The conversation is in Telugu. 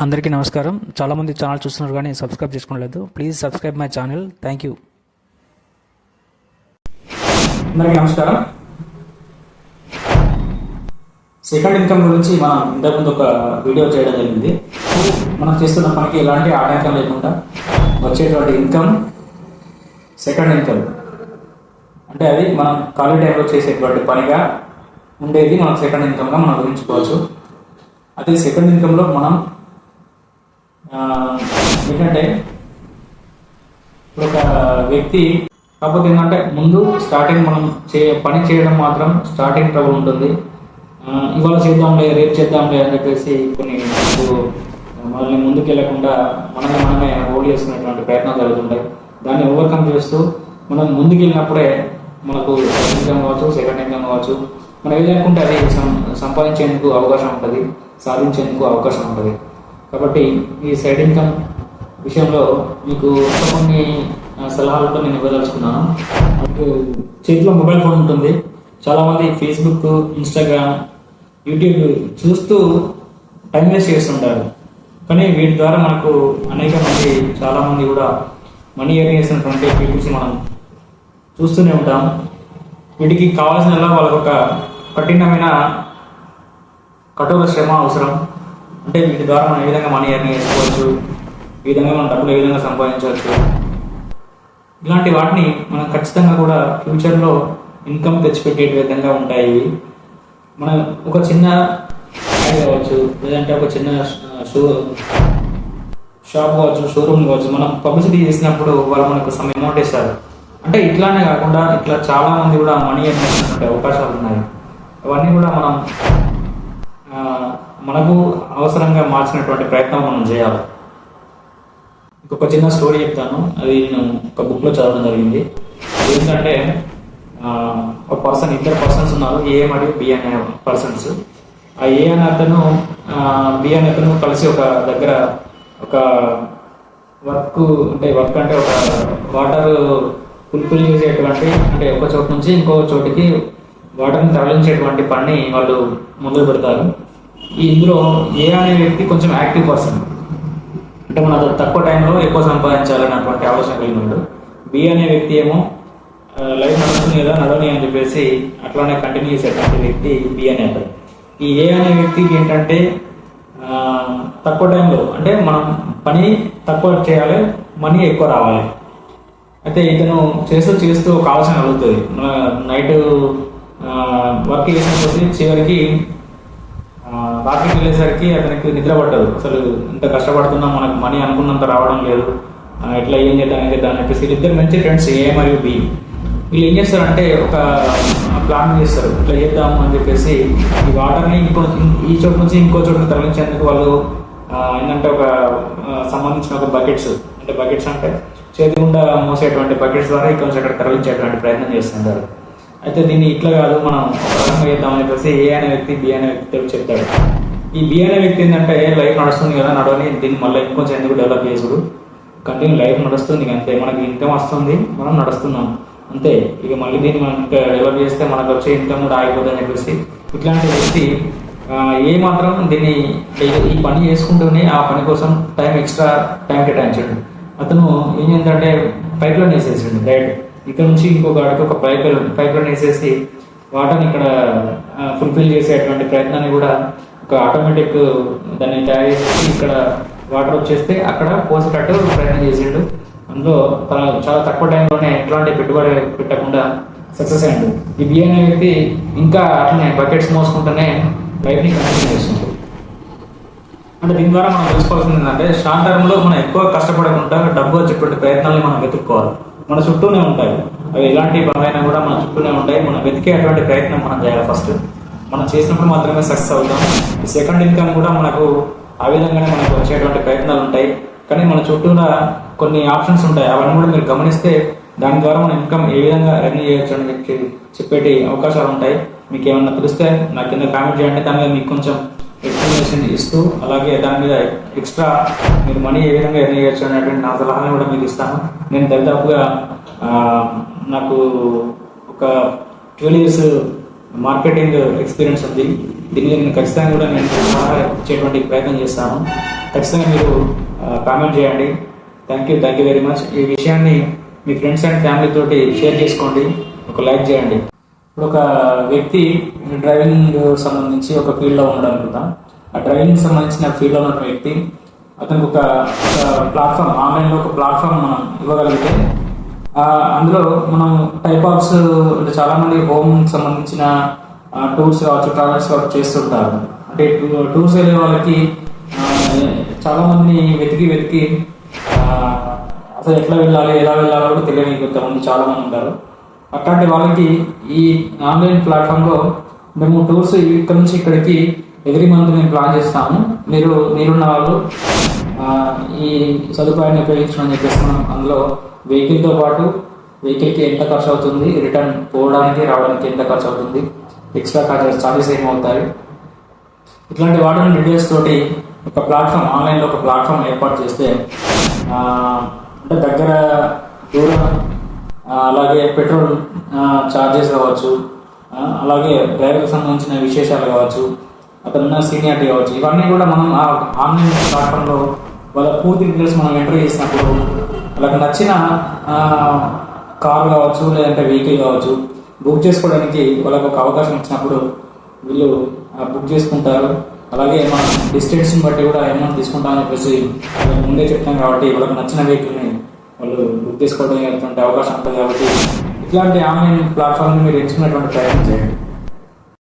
అందరికీ నమస్కారం. చాలామంది ఛానల్ చూస్తున్నారు కానీ సబ్స్క్రైబ్ చేసుకోలేదు. Please subscribe my channel thank you అందరికీ నమస్కారం. సెకండ్ ఇన్కమ్ గురించి మనం ఇంతకుముందు ఒక వీడియో చేయడం జరిగింది. మనం చేస్తున్న పనికి ఎలాంటి ఆటంకం లేకుండా వచ్చేటువంటి ఇన్కమ్ సెకండ్ ఇన్కమ్ అంటే అది మనం ఖాళీ టైంలో చేసేటువంటి పనిగా ఉండేది మనం సెకండ్ ఇన్కమ్గా మనం ఊహించుకోవచ్చు. అదే సెకండ్ ఇన్కమ్లో మనం ఏంటంటే ఒక వ్యక్తి కాకపోతే ఏంటంటే ముందు స్టార్టింగ్ మనం చే పని చేయడం మాత్రం స్టార్టింగ్ ట్రబుల్ ఉంటుంది. ఇవాళ చేద్దాంలే రేపు చేద్దాంలే అని చెప్పేసి కొన్ని మనకు మనల్ని ముందుకు వెళ్ళకుండా మనల్ని మనమే హోల్డ్ చేసుకునేటువంటి ప్రయత్నాలు జరుగుతుంటాయి. దాన్ని ఓవర్కమ్ చేస్తూ మనం ముందుకు వెళ్ళినప్పుడే మనకు ఫస్ట్ ఇన్కమ్ కావచ్చు సెకండ్ ఇన్కమ్ కావచ్చు మనం ఏదనుకుంటే అది సం- సంపాదించేందుకు అవకాశం ఉంటుంది సాధించేందుకు అవకాశం ఉంటుంది. కాబట్టి ఈ సైడ్ ఇన్కమ్ విషయంలో మీకు కొన్ని సలహాలతో నేను ఇవ్వదలుచుకున్నాను. చేతిలో మొబైల్ ఫోన్ ఉంటుంది. చాలామంది ఫేస్బుక్ ఇన్స్టాగ్రామ్ యూట్యూబ్ చూస్తూ టైం వేస్ట్ చేస్తుంటారు. కానీ వీటి ద్వారా మనకు అనేక మంది చాలామంది కూడా మనీ ఎర్న్ చేసినటువంటి పీపుల్స్ మనం చూస్తూనే ఉంటాం. వీటికి కావాల్సిన వాళ్ళకు ఒక కఠినమైన కఠోర శ్రమ అవసరం. అంటే వీటి ద్వారా మనం ఏ విధంగా మనీ ఎర్న్ చేసుకోవచ్చు? ఈ విధంగా మనం డబ్బులు ఏ విధంగా సంపాదించవచ్చు? ఇలాంటి వాటిని మనం ఖచ్చితంగా కూడా ఫ్యూచర్లో ఇన్కమ్ తెచ్చిపెట్టే విధంగా ఉంటాయి. ఇవి మనం ఒక చిన్న కావచ్చు లేదంటే ఒక చిన్న షో షాప్ కావచ్చు షోరూమ్ కావచ్చు మనం పబ్లిసిటీ చేసినప్పుడు వాళ్ళు మనకు సమ్ అమౌంట్ ఇస్తారు అంటే ఇట్లానే కాకుండా ఇట్లా చాలా మంది కూడా మనీ ఎర్న్ చేసినటువంటి అవకాశాలు ఉన్నాయి. అవన్నీ కూడా మనం మనకు అవసరంగా మార్చినటువంటి ప్రయత్నం మనం చేయాలి. ఇంకొక చిన్న స్టోరీ చెప్తాను. అది నేను ఒక బుక్లో చదవడం జరిగింది. ఏంటంటే ఒక పర్సన్ ఇద్దరు పర్సన్స్ ఉన్నారు. ఏ మరియు బి అనే పర్సన్స్ ఆ ఏ అనే అతను బి అనే అతను కలిసి ఒక దగ్గర ఒక వర్క్ అంటే వర్క్ అంటే ఒక వాటర్ ఫుల్ఫిల్ చేసేటువంటి అంటే ఒక చోటు నుంచి ఇంకో చోటికి వాటర్ని తరలించేటువంటి పని వాళ్ళు మొదలు పెడతారు. ఇందులో ఏ అనే వ్యక్తి కొంచెం యాక్టివ్ పర్సన్. అంటే మన తక్కువ టైంలో ఎక్కువ సంపాదించాలన్నటువంటి ఆలోచన కలిగి ఉన్నాడు. బి అనే వ్యక్తి ఏమో లైఫ్ నడుస్తుంది కదా నడవని అని చెప్పేసి అట్లానే కంటిన్యూ చేసేటువంటి వ్యక్తి బి అనే అతను. ఈ ఏ అనే వ్యక్తికి ఏంటంటే తక్కువ టైంలో అంటే మనం పని తక్కువ చేయాలి మనీ ఎక్కువ రావాలి. అయితే ఇతను చేస్తూ చేస్తూ ఒక ఆలోచన కలుగుతుంది నైట్ వర్క్ చేసిన కొద్దీ చివరికి రాత్రికి వెళ్ళేసరికి అతనికి నిద్ర పట్టదు అసలు ఇంత కష్టపడుతున్నా మనకు మనీ అనుకున్నంత రావడం లేదు. ఎట్లా ఏం చేద్దాం ఏం చేద్దాం అని చెప్పేసి వీళ్ళిద్దరు మంచి ఫ్రెండ్స్ ఏ మరియు బి. వీళ్ళు ఏం చేస్తారంటే ఒక ప్లాన్ చేస్తారు. ఇట్లా చేద్దాం అని చెప్పేసి ఈ వాటర్ని ఇంకో ఈ చోటు నుంచి ఇంకో చోటుని తరలించేందుకు వాళ్ళు ఏంటంటే ఒక సంబంధించిన ఒక బకెట్స్ అంటే బకెట్స్ అంటే చేతి గుండా మోసేటువంటి బకెట్స్ ద్వారా ఇక్కడ నుంచి అక్కడ తరలించేటువంటి ప్రయత్నం చేస్తుంటారు. అయితే దీన్ని ఇట్లా కాదు మనం ఒక చేద్దామని చెప్పేసి ఏ అనే వ్యక్తి బి అనే వ్యక్తి చెప్తాడు. ఈ బి అనే వ్యక్తి ఏంటంటే లైఫ్ నడుస్తుంది కదా నడవని దీన్ని మళ్ళీ ఇంకొంచెం ఎందుకు డెవలప్ చేసుడు కంటిన్యూ లైఫ్ నడుస్తుంది అంతే. మనకి ఇన్కమ్ వస్తుంది మనం నడుస్తున్నాం. అంతే. ఇక మళ్ళీ దీన్ని మనం ఇంకా డెవలప్ చేస్తే మనకు వచ్చే ఇన్కమ్ కూడా ఆగిపోతుందని చెప్పేసి ఇట్లాంటి వ్యక్తి ఏ మాత్రం దీన్ని ఈ- పని చేసుకుంటూనే ఆ పని కోసం టైం ఎక్స్ట్రా టైం కేటాయించాడు. అతను ఏం చేద్దంటే పైప్ లైన్ డైరెక్ట్ ఇక్కడ నుంచి ఇంకొక గాడికి ఒక పైప్ పైప్ లైన్ వేసేసి వాటర్ని ఇక్కడ ఫుల్ఫిల్ చేసేటువంటి ప్రయత్నాన్ని కూడా ఒక ఆటోమేటిక్ దాన్ని తయారు చేసేసి ఇక్కడ వాటర్ వచ్చేస్తే అక్కడ పోసేటట్టు ప్రయత్నం చేసిండు. అందులో తన చాలా తక్కువ టైంలోనే ఎట్లాంటి పెట్టుబడి పెట్టకుండా సక్సెస్ అయ్యాడు ఈ బి అనే వ్యక్తి ఇంకా అట్లనే బకెట్స్ మోసుకుంటూనే లైఫ్ని కంటిన్యూ చేస్తుంది అంటే దీని ద్వారా మనం తెలుసుకోవాల్సింది ఏంటంటే షార్ట్ టర్మ్లో మనం ఎక్కువ కష్టపడకుండా డబ్బు వచ్చేటువంటి ప్రయత్నాలను మనం వెతుక్కోవాలి. మన చుట్టూనే ఉంటాయి. అవి ఎలాంటి పనులైనా కూడా మన చుట్టూనే ఉంటాయి. మనం వెతికే అటువంటి ప్రయత్నం మనం చేయాలి ఫస్ట్ మనం చేసినప్పుడు మాత్రమే సక్సెస్ అవుతాం. ఈ సెకండ్ ఇన్కమ్ కూడా మనకు ఆ విధంగానే మనకు వచ్చేటువంటి ప్రయత్నాలు ఉంటాయి. కానీ మన చుట్టూన కొన్ని ఆప్షన్స్ ఉంటాయి. అవన్నీ కూడా మీరు గమనిస్తే దాని ద్వారా మన ఇన్కమ్ ఏ విధంగా ఎర్న్ చేయొచ్చు అని చెప్పేటి అవకాశాలు ఉంటాయి. మీకు ఏమన్నా తెలిస్తే నా కింద కామెంట్ చేయండి. దాని మీద మీకు కొంచెం ఎక్స్ప్లెనేషన్ ఇస్తూ అలాగే దాని మీద ఎక్స్ట్రా మీరు మనీ ఏ విధంగా ఎర్న్ చేయొచ్చు అనేటువంటి నా సలహాలను కూడా మీకు ఇస్తాను. నేను దాదాపుగా నాకు ఒక ట్వెల్వ్ ఇయర్స్ మార్కెటింగ్ ఎక్స్పీరియన్స్ ఉంది. దీన్ని నేను ఖచ్చితంగా కూడా నేను సలహా ఇచ్చేటువంటి ప్రయత్నం చేస్తాను. ఖచ్చితంగా మీరు కామెంట్ చేయండి. Thank you thank you very much ఈ విషయాన్ని మీ ఫ్రెండ్స్ అండ్ ఫ్యామిలీ తోటి షేర్ చేసుకోండి. ఒక లైక్ చేయండి. ఇప్పుడు ఒక వ్యక్తి డ్రైవింగ్ సంబంధించి ఒక ఫీల్డ్లో ఉండడం అనుకుందాం ఆ డ్రైవింగ్ సంబంధించిన ఫీల్డ్లో ఉన్న వ్యక్తి అతనికి ఒక ప్లాట్ఫామ్ ఆన్లైన్లో ఒక ప్లాట్ఫామ్ మనం ఇవ్వగలిగితే అందులో మనం టైప్ ఆఫ్స్ అంటే చాలామంది హోమ్ సంబంధించిన టూర్స్ కావచ్చు ట్రావెల్స్ కావచ్చు చేస్తుంటారు. అంటే టూర్స్ వెళ్ళే వాళ్ళకి చాలామంది వెతికి వెతికి అసలు ఎట్లా వెళ్ళాలి ఎలా వెళ్ళాలో కూడా తెలియని కొంతమంది చాలామంది ఉంటారు. అట్లాంటి వాళ్ళకి ఈ ఆన్లైన్ ప్లాట్ఫామ్లో మేము టూర్స్ ఇక్కడ నుంచి ఇక్కడికి ఎవ్రీ మంత్ మేము ప్లాన్ చేస్తాము. మీరు మీరున్న వాళ్ళు ఈ సదుపాయాన్ని ఉపయోగించడం అని చెప్పేసి మనం అందులో వెహికల్తో పాటు వెహికల్కి ఎంత ఖర్చు అవుతుంది రిటర్న్ పోవడానికి రావడానికి ఎంత ఖర్చు అవుతుంది ఎక్స్ట్రా చార్జెస్ చార్జెస్ ఏమవుతాయి. ఇట్లాంటి వాటిని డీటెయిల్స్ తోటి ఒక ప్లాట్ఫామ్ ఆన్లైన్లో ఒక ప్లాట్ఫామ్ ఏర్పాటు చేస్తే అంటే దగ్గర దూరం అలాగే పెట్రోల్ ఛార్జెస్ కావచ్చు అలాగే డ్రైవర్కి సంబంధించిన విశేషాలు కావచ్చు అతనున్న సీనియారిటీ కావచ్చు ఇవన్నీ కూడా మనం ఆ ఆన్లైన్ ప్లాట్ఫామ్లో వాళ్ళ పూర్తి డీటెయిల్స్ మనం ఎంటర్ చేసినప్పుడు వాళ్ళకి నచ్చిన కార్ కావచ్చు లేదంటే వెహికల్ కావచ్చు బుక్ చేసుకోవడానికి వాళ్ళకు ఒక అవకాశం ఇచ్చినప్పుడు వీళ్ళు బుక్ చేసుకుంటారు. అలాగే మనం డిస్టెన్స్ని బట్టి కూడా అమౌంట్ తీసుకుంటామని చెప్పేసి వాళ్ళకి ముందే చెప్తాం కాబట్టి వాళ్ళకి నచ్చిన వెహికల్ని వాళ్ళు బుక్ చేసుకోవడానికి అవకాశం ఉంటుంది కాబట్టి ఇట్లాంటి ఆన్లైన్ ప్లాట్ఫామ్ని మీరు ఎంచుకునేటువంటి ప్రయత్నం చేయండి.